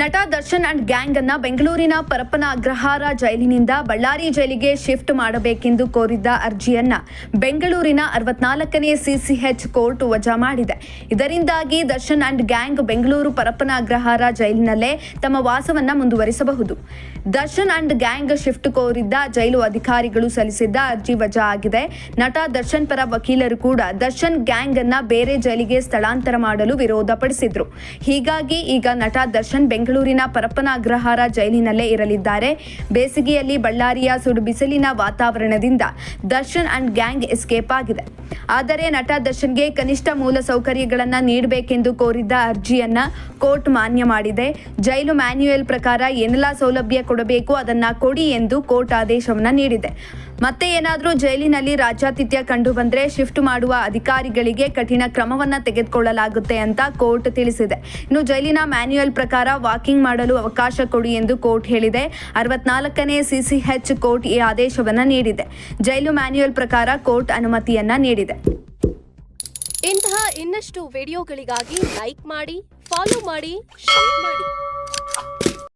ನಟ Darshan and gang ಅನ್ನ ಬೆಂಗಳೂರಿನ ಪರಪ್ಪನ ಅಗ್ರಹಾರ ಜೈಲಿನಿಂದ ಬಳ್ಳಾರಿ ಜೈಲಿಗೆ ಶಿಫ್ಟ್ ಮಾಡಬೇಕೆಂದು ಕೋರಿದ್ದ ಅರ್ಜಿಯನ್ನ ಬೆಂಗಳೂರಿನ ಅರವತ್ನಾಲ್ಕನೇ ಸಿಸಿಎಚ್ ಕೋರ್ಟ್ ವಜಾ ಮಾಡಿದೆ. ಇದರಿಂದಾಗಿ ದರ್ಶನ್ ಅಂಡ್ ಗ್ಯಾಂಗ್ ಬೆಂಗಳೂರು ಪರಪ್ಪನ ಅಗ್ರಹಾರ ಜೈಲಿನಲ್ಲೇ ತಮ್ಮ ವಾಸವನ್ನ ಮುಂದುವರಿಸಬಹುದು. ದರ್ಶನ್ ಅಂಡ್ ಗ್ಯಾಂಗ್ ಶಿಫ್ಟ್ ಕೋರಿದ್ದ ಜೈಲು ಅಧಿಕಾರಿಗಳು ಸಲ್ಲಿಸಿದ್ದ ಅರ್ಜಿ ವಜಾ ಆಗಿದೆ. ನಟ ದರ್ಶನ್ ಪರ ವಕೀಲರು ಕೂಡ ದರ್ಶನ್ ಗ್ಯಾಂಗ್ ಅನ್ನ ಬೇರೆ ಜೈಲಿಗೆ ಸ್ಥಳಾಂತರ ಮಾಡಲು ವಿರೋಧ ಪಡಿಸಿದ್ರು ಹೀಗಾಗಿ ಈಗ ನಟ ದರ್ಶನ್ ಬೆಂಗಳೂರಿನ ಪರಪ್ಪನ ಅಗ್ರಹಾರ ಜೈಲಿನಲ್ಲೇ ಇರಲಿದ್ದಾರೆ. ಬೇಸಿಗೆಯಲ್ಲಿ ಬಳ್ಳಾರಿಯ ಸುಡು ಬಿಸಿಲಿನ ವಾತಾವರಣದಿಂದ ದರ್ಶನ್ ಅಂಡ್ ಗ್ಯಾಂಗ್ ಎಸ್ಕೇಪ್ ಆಗಿದೆ. ಆದರೆ ನಟ ದರ್ಶನ್ಗೆ ಕನಿಷ್ಠ ಮೂಲ ಸೌಕರ್ಯಗಳನ್ನು ನೀಡಬೇಕೆಂದು ಕೋರಿದ್ದ ಅರ್ಜಿಯನ್ನ ಕೋರ್ಟ್ ಮಾನ್ಯ ಮಾಡಿದೆ. ಜೈಲು ಮ್ಯಾನ್ಯುಯಲ್ ಪ್ರಕಾರ ಏನೆಲ್ಲ ಸೌಲಭ್ಯ ಕೊಡಬೇಕು ಅದನ್ನ ಕೊಡಿ ಎಂದು ಕೋರ್ಟ್ ಆದೇಶವನ್ನು ನೀಡಿದೆ. ಮತ್ತೆ ಏನಾದರೂ ಜೈಲಿನಲ್ಲಿ ರಾಜ್ಯಾತಿಥ್ಯ ಕಂಡು ಬಂದರೆ ಶಿಫ್ಟ್ ಮಾಡುವ ಅಧಿಕಾರಿಗಳಿಗೆ ಕಠಿಣ ಕ್ರಮವನ್ನು ತೆಗೆದುಕೊಳ್ಳಲಾಗುತ್ತೆ ಅಂತ ಕೋರ್ಟ್ ತಿಳಿಸಿದೆ. ಇನ್ನು ಜೈಲಿನ ಮ್ಯಾನ್ಯುಯಲ್ ಪ್ರಕಾರ ವಾಕಿಂಗ್ ಮಾಡಲು ಅವಕಾಶ ಕೊಡಿ ಎಂದು ಕೋರ್ಟ್ ಹೇಳಿದೆ. ಅರವತ್ನಾಲ್ಕನೇ ಸಿಸಿಎಚ್ ಕೋರ್ಟ್ ಈ ಆದೇಶವನ್ನು ನೀಡಿದೆ. ಜೈಲು ಮ್ಯಾನ್ಯುಯಲ್ ಪ್ರಕಾರ ಕೋರ್ಟ್ ಅನುಮತಿಯನ್ನ ನೀಡಿದೆ. ಇಂತಹ ಇನ್ನಷ್ಟು ವಿಡಿಯೋಗಳಿಗಾಗಿ ಲೈಕ್ ಮಾಡಿ, ಫಾಲೋ ಮಾಡಿ, ಶೇರ್ ಮಾಡಿ.